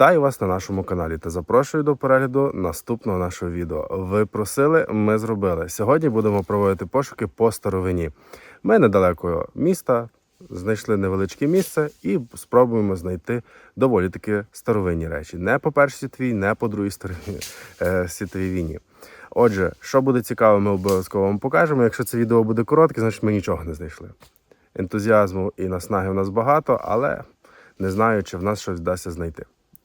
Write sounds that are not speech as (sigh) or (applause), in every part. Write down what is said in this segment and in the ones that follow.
Вітаю вас на нашому каналі та запрошую до перегляду наступного нашого відео. Ви просили, ми зробили. Сьогодні будемо проводити пошуки по старовині. Ми недалеко міста знайшли невеличке місце і спробуємо знайти доволі таки старовинні речі. Не по першій світовій, не по другій е, світовій війні. Отже, що буде цікаво, ми обов'язково вам покажемо. Якщо це відео буде коротке, значить ми нічого не знайшли. Ентузіазму і наснаги у нас багато, але не знаю, чи в нас щось вдасться знайти.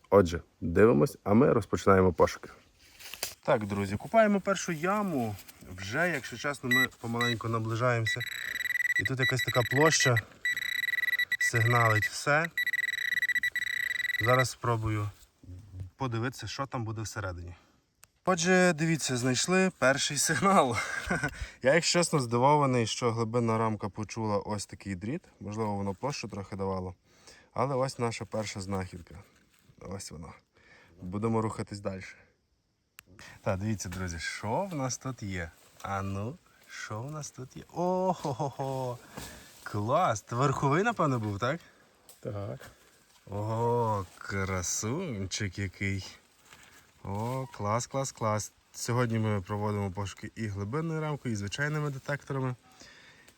Отже, дивимось, а ми розпочинаємо пошуки. Так, друзі, купаємо першу яму. Вже, якщо чесно, ми помаленьку наближаємося. І тут якась така площа. Сигналить все. Зараз спробую подивитися, що там буде всередині. Отже, дивіться, знайшли перший сигнал. (laughs) Я, якщо чесно, здивований, що глибинна рамка почула ось такий дріт. Можливо, воно площу трохи давало. Але ось наша перша знахідка. Ось вона. Будемо рухатись далі. Так, дивіться, друзі, що в нас тут є? А ну, що в нас тут є? О-хо-хо-хо! Клас! Це верховий, напевно, був, так? Так. О, красунчик який. О, клас, клас, клас. Сьогодні ми проводимо пошуки і глибинною рамкою, і звичайними детекторами.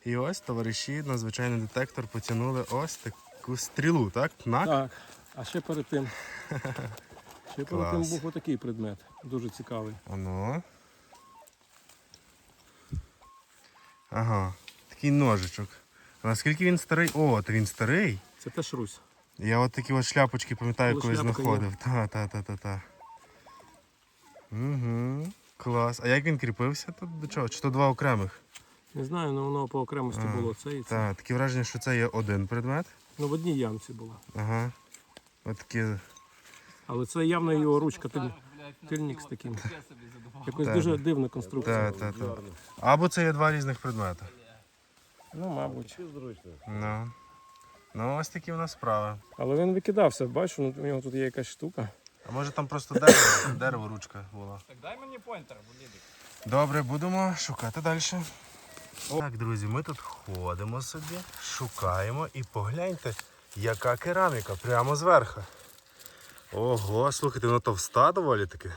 І ось товариші на звичайний детектор потягнули ось таку стрілу, так? На? Так. А ще перед тим. (laughs) Ще перед тим Клас. був отакий предмет. Дуже цікавий. Ано. Ага, такий ножичок. А наскільки він старий? О, то він старий. Це теж Русь. Я от такі от шляпочки пам'ятаю, Коли коли шляпка знаходив. Та, та, та, та, та. Угу. Клас. А як він кріпився тут до чого? Чи то два окремих? Не знаю, але воно по окремості було це і це. Так, таке враження, що це є один предмет. Ну в одній ямці було. Ага. От такі. Але це явно його ручка тиль... тильник з таким. Якось дуже дивна конструкція. Та, та, та. Або це є два різних предмети. Ну, мабуть. Ну. Ну, ось такі в нас справи. Але він викидався, бачу, ну, у нього тут є якась штука. А може там просто дерево, (coughs) дерево ручка була. Так дай мені поінтер, Лідик. Добре, будемо шукати далі. Так, друзі, ми тут ходимо собі, шукаємо і погляньте, яка кераміка прямо зверху. Ого, слухайте, вона товста доволі таки.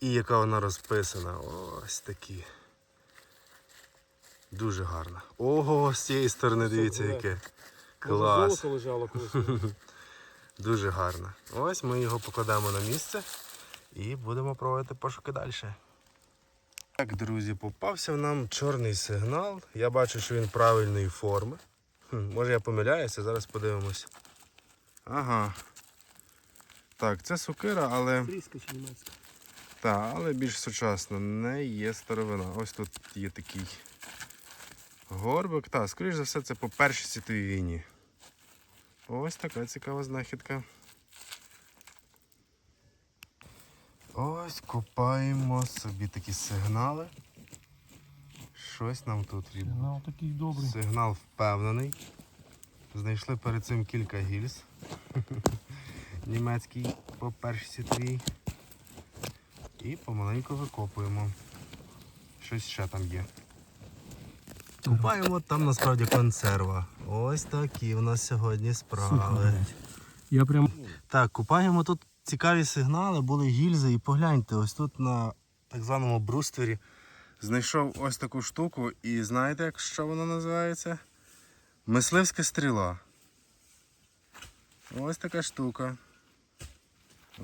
І яка вона розписана. Ось такі. Дуже гарна. Ого, з цієї сторони дивіться яке. Клас. Лежало. (laughs) Дуже гарно. Ось ми його покладемо на місце і будемо проводити пошуки далі. Так, друзі, попався нам чорний сигнал. Я бачу, що він правильної форми. Хм, може я помиляюся, зараз подивимось. Ага. Так, це сукира, але, Тріска чи німецька. та, але більш сучасна. Не є старовина. Ось тут є такий горбик. Та, скоріш за все, це по Першій світовій війні. Ось така цікава знахідка. Ось копаємо собі такі сигнали. Щось нам тут від... Ну, такий добрий. Сигнал впевнений. Знайшли перед цим кілька гільз. (laughs) Німецький по першій світовій. І помаленьку викопуємо. Щось ще там є. Купаємо там насправді консерва. Ось такі у нас сьогодні справи. Я прям Так, купаємо тут цікаві сигнали, були гільзи і погляньте, ось тут на так званому бруствері знайшов ось таку штуку і знаєте, як що вона називається? Мисливська стріла. Ось така штука.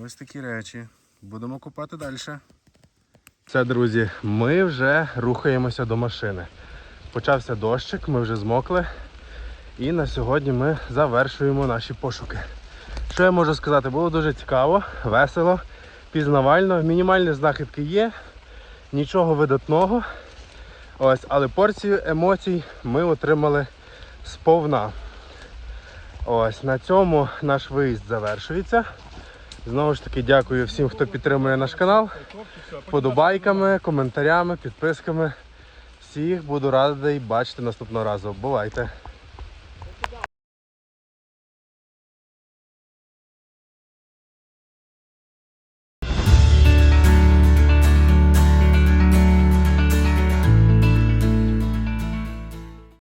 Ось такі речі. Будемо купати далі. Це, друзі, ми вже рухаємося до машини. Почався дощик, ми вже змокли. І на сьогодні ми завершуємо наші пошуки. Що я можу сказати? Було дуже цікаво, весело, пізнавально. Мінімальні знахідки є, нічого видатного. Ось, але порцію емоцій ми отримали сповна. Ось на цьому наш виїзд завершується. Знову ж таки, дякую всім, хто підтримує наш канал. Подобайками, коментарями, підписками. Всіх буду радий бачити наступного разу. Бувайте!